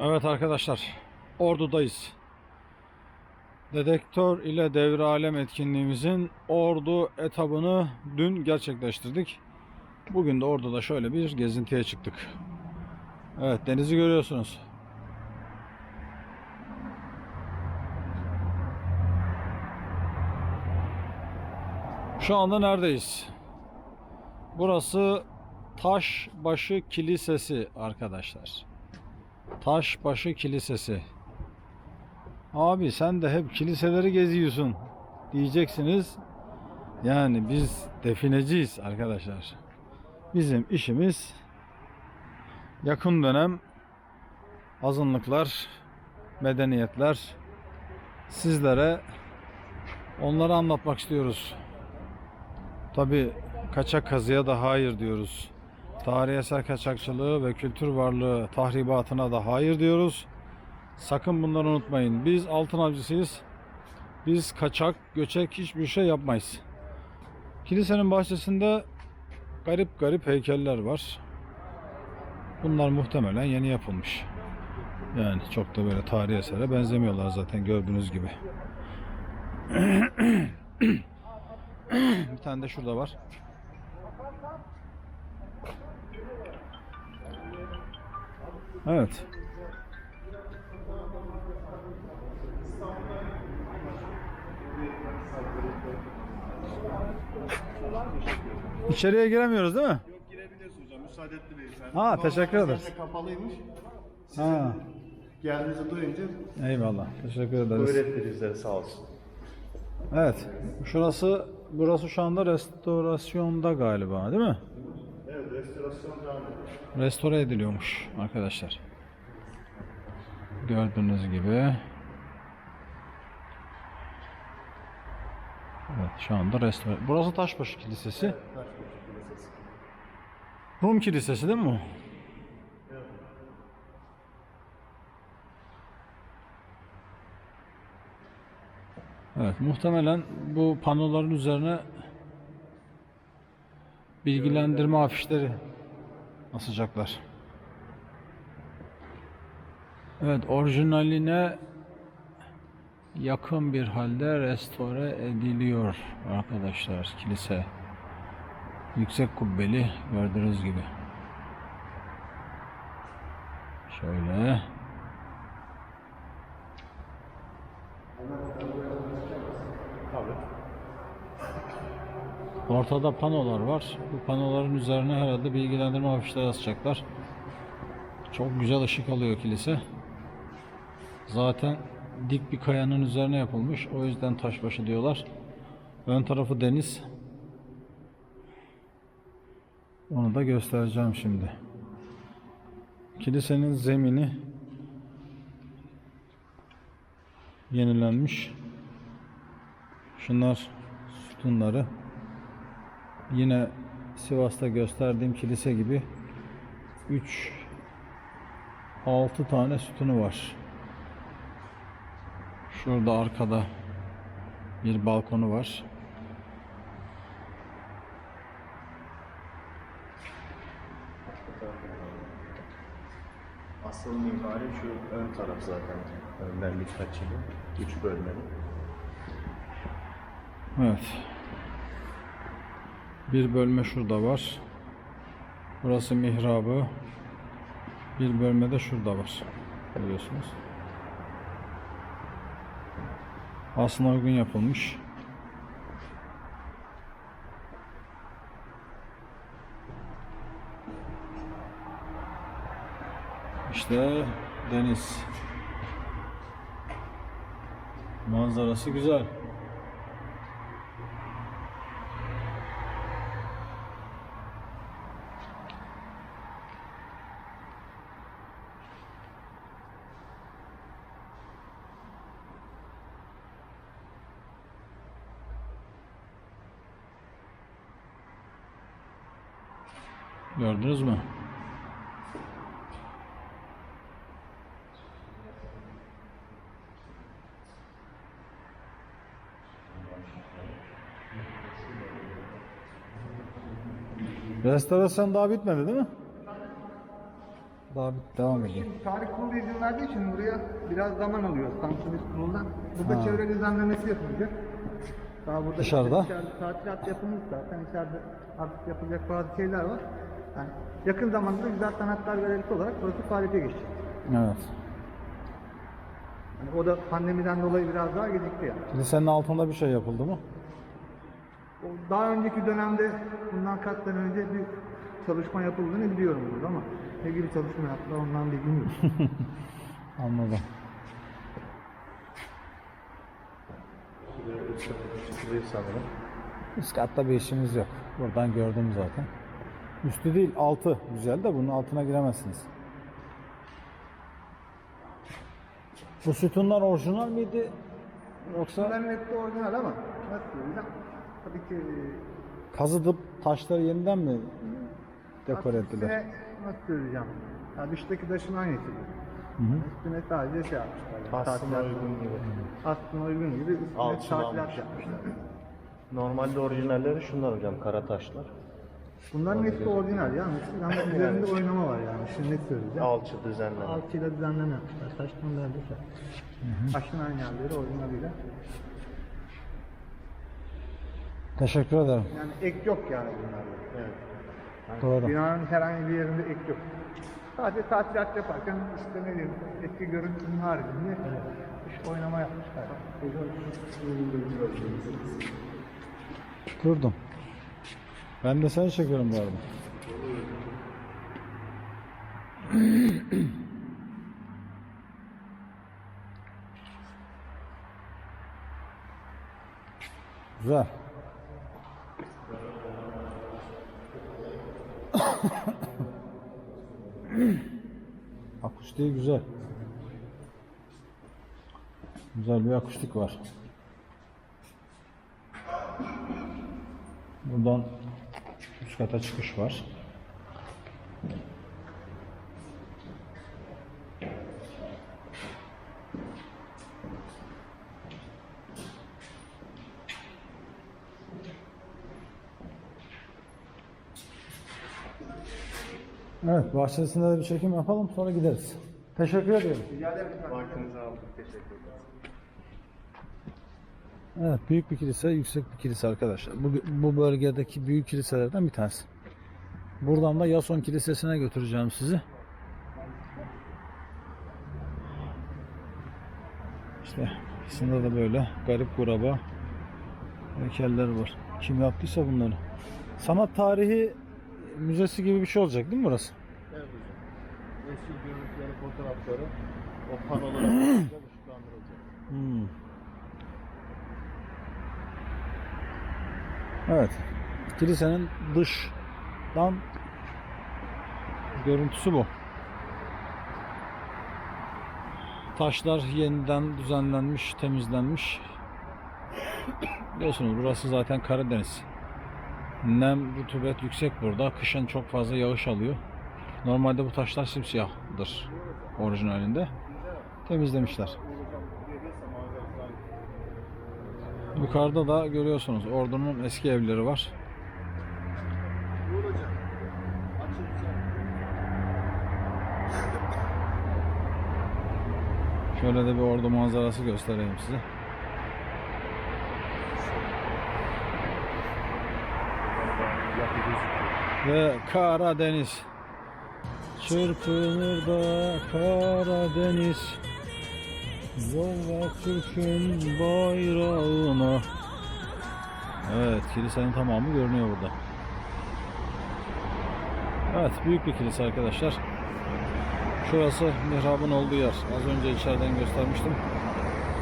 Evet arkadaşlar, Ordu'dayız. Dedektör ile devre alem etkinliğimizin Ordu etabını dün gerçekleştirdik. Bugün de Ordu'da şöyle bir gezintiye çıktık. Evet, denizi görüyorsunuz. Şu anda neredeyiz? Burası Taşbaşı Kilisesi arkadaşlar. Taşbaşı Kilisesi. Abi sen de hep kiliseleri geziyorsun diyeceksiniz. Yani biz defineciyiz arkadaşlar. Bizim işimiz yakın dönem azınlıklar, medeniyetler sizlere onları anlatmak istiyoruz. Tabi kaçak kazıya da hayır diyoruz. Tarihi eser kaçakçılığı ve kültür varlığı tahribatına da hayır diyoruz. Sakın bunları unutmayın. Biz altın avcısıyız. Biz kaçak, göçek hiçbir şey yapmayız. Kilisenin bahçesinde garip garip heykeller var. Bunlar muhtemelen yeni yapılmış. Yani çok da böyle tarihi esere benzemiyorlar zaten gördüğünüz gibi. Bir tane de şurada var. Evet. İçeriye giremiyoruz değil mi? Yok girebiliyorsun hocam. Müsaade etti beyefendi. Ha, teşekkür ederiz. sadece kapalıymış. Siz Ha. geldiğinizi duyunca Eyvallah. Teşekkür ederiz. öğretti bizlere sağ olsun. Evet. Şurası burası şu anda restorasyonda galiba, değil mi? Evet restorasyon devam ediyor. Restore ediliyormuş arkadaşlar. Gördüğünüz gibi. Evet şu anda restore. Burası Taşbaşı Kilisesi. Taşbaşı Kilisesi. Rum Kilisesi değil mi bu? Evet muhtemelen bu panoların üzerine bilgilendirme afişleri asacaklar. Evet orijinaline yakın bir halde restore ediliyor arkadaşlar kilise. Yüksek kubbeli gördüğünüz gibi. Şöyle. Tabii. Ortada panolar var. Bu panoların üzerine herhalde bilgilendirme afişleri asacaklar. Çok güzel ışık alıyor kilise. Zaten dik bir kayanın üzerine yapılmış. O yüzden taşbaşı diyorlar. Ön tarafı deniz. Onu da göstereceğim şimdi. Kilisenin zemini yenilenmiş. Şunlar sütunları. Yine Sivas'ta gösterdiğim kilise gibi 3 6 tane sütunu var. Şurada arkada bir balkonu var. Asıl mimari şu ön taraf zaten. Önden birkaç yılı. Üç bölmeli. Evet. Bir bölme şurada var. Burası mihrabı. Bir bölme de şurada var. Görüyorsunuz. Aslına uygun yapılmış. İşte deniz. Manzarası güzel. Gördünüz mü? Restorasyon daha bitmedi değil mi? daha bir devam ediyor. Tarih kurulu izin verdiği için buraya biraz zaman alıyor Samsunist kuruldan. Burada çevre düzenlemesi yapılacak. Daha burada Dışarıda? Işte içeride tadilat yapılmış zaten. İçeride artık yapılacak bazı şeyler var. Yani yakın zamanda Güzel Sanatlar Galerisi olarak burası faaliyete geçecek. Evet. Yani o da pandemiden dolayı biraz daha gecikti yani. Kilisenin altında bir şey yapıldı mı? O Daha önceki dönemde bundan kaç sene önce bir çalışma yapıldığını biliyorum burada ama ne gibi çalışma yaptılar ondan bilgim yok. Anladım. Sanırım. Üst katta bir işimiz yok. Buradan gördüm zaten. Üstü değil altı güzel de bunun altına giremezsiniz. Bu sütunlar orijinal miydi? Yoksa Bunların hepsi orijinal ama nasıl? Tabii ki kazıdıp taşları yeniden mi dekore ettiler? Üstüne nasıl söyleyeceğim? Ya dıştaki taşın aynısı. Üstüne sadece şey yapmışlar. Yani, Aslına uygun gibi. Aslına uygun gibi üstüne almış. yapmışlar. Normalde orijinalleri şunlar hocam, kara taşlar. Bunların hepsi orijinal ya. Ama üzerinde oynama var yani. Şimdi ne söyleyeceğim? Alçı düzenleme. Alçıyla düzenleme yapmışlar. Şey. Taşın aynı yerleri orijinaliyle. Teşekkür ederim. Yani ek yok yani bunlarda. Evet. Yani Doğru. Binanın herhangi bir yerinde ek yok. Sadece tadilat yaparken işte ne diyeyim eski görüntünün haricinde işte oynama yapmışlar. Durdum. Ben de seni çekiyorum bu arada. Güzel. Akustiği güzel. Güzel bir akustik var. Buradan üst kata çıkış var. Evet, bahçesinde de bir çekim yapalım sonra gideriz. Teşekkür ediyorum. Vaktinizi aldık. Teşekkür ederim. Evet, büyük bir kilise, yüksek bir kilise arkadaşlar. Bu, bu bölgedeki büyük kiliselerden bir tanesi. Buradan da Yason Kilisesi'ne götüreceğim sizi. İşte aslında da böyle garip kuraba heykeller var. Kim yaptıysa bunları. Sanat tarihi müzesi gibi bir şey olacak değil mi burası? Evet hocam. Eski görüntüleri, fotoğrafları o panolara ışıklandırılacak. Hmm. Evet. Kilisenin dıştan görüntüsü bu. Taşlar yeniden düzenlenmiş, temizlenmiş. Biliyorsunuz burası zaten Karadeniz. Nem, rutubet yüksek burada. Kışın çok fazla yağış alıyor. Normalde bu taşlar simsiyahdır orijinalinde. Temizlemişler. Yukarıda da görüyorsunuz ordunun eski evleri var. Şöyle de bir ordu manzarası göstereyim size. Ve Karadeniz. Çırpınır da Karadeniz. Yolla Türk'ün bayrağına. Evet, kilisenin tamamı görünüyor burada. Evet, büyük bir kilise arkadaşlar. Şurası mihrabın olduğu yer. Az önce içeriden göstermiştim.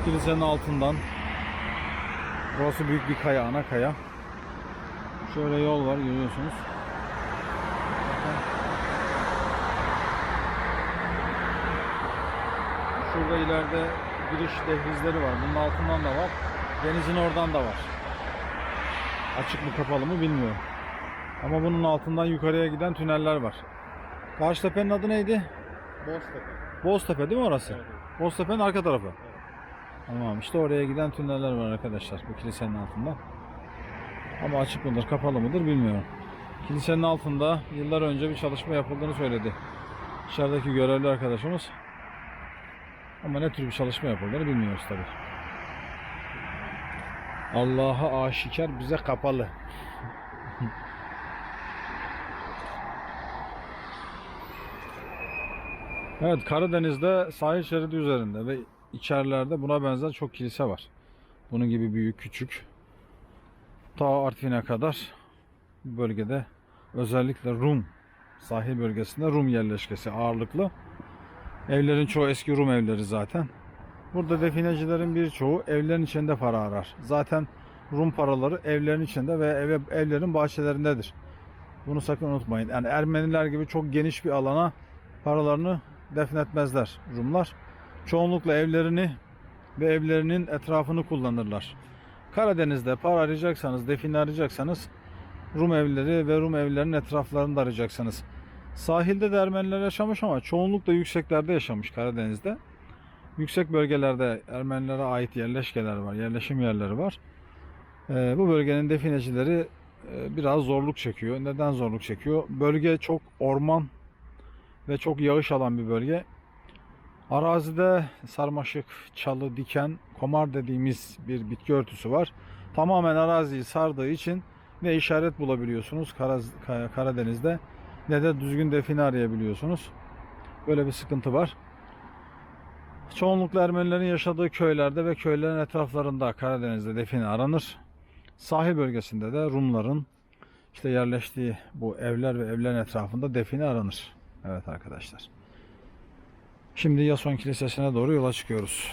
Bu kilisenin altından Burası büyük bir kaya, ana kaya. Şöyle yol var görüyorsunuz. Şurada ileride giriş dehlizleri var. Bunun altından da var. Denizin oradan da var. Açık mı kapalı mı bilmiyorum. Ama bunun altından yukarıya giden tüneller var. Karşıtepe'nin adı neydi? Boztepe. Boztepe değil mi orası? Evet. Boztepe'nin arka tarafı. Tamam işte oraya giden tüneller var arkadaşlar bu kilisenin altında. Ama açık mıdır kapalı mıdır bilmiyorum. Kilisenin altında yıllar önce bir çalışma yapıldığını söyledi dışarıdaki görevli arkadaşımız. Ama ne tür bir çalışma yapıldığını bilmiyoruz tabi. Allah'a aşikar bize kapalı. Evet Karadeniz'de sahil şeridi üzerinde ve içerilerde buna benzer çok kilise var. Bunun gibi büyük küçük. Ta Artvin'e kadar bu bölgede özellikle Rum sahil bölgesinde Rum yerleşkesi ağırlıklı. Evlerin çoğu eski Rum evleri zaten. Burada definecilerin birçoğu evlerin içinde para arar. Zaten Rum paraları evlerin içinde ve ev, evlerin bahçelerindedir. Bunu sakın unutmayın. Yani Ermeniler gibi çok geniş bir alana paralarını defnetmezler Rumlar. Çoğunlukla evlerini ve evlerinin etrafını kullanırlar. Karadeniz'de para arayacaksanız, define arayacaksanız Rum evleri ve Rum evlerinin etraflarında arayacaksınız. Sahilde de Ermeniler yaşamış ama çoğunlukla yükseklerde yaşamış Karadeniz'de. Yüksek bölgelerde Ermenilere ait yerleşkeler var, yerleşim yerleri var. Ee, bu bölgenin definecileri e, biraz zorluk çekiyor. Neden zorluk çekiyor? Bölge çok orman ve çok yağış alan bir bölge. Arazide sarmaşık, çalı, diken, komar dediğimiz bir bitki örtüsü var. Tamamen araziyi sardığı için ne işaret bulabiliyorsunuz Karaz- Ka- Karadeniz'de ne de düzgün define arayabiliyorsunuz. Böyle bir sıkıntı var. Çoğunlukla Ermenilerin yaşadığı köylerde ve köylerin etraflarında Karadeniz'de define aranır. Sahil bölgesinde de Rumların işte yerleştiği bu evler ve evlerin etrafında define aranır. Evet arkadaşlar. Şimdi Yason Kilisesi'ne doğru yola çıkıyoruz.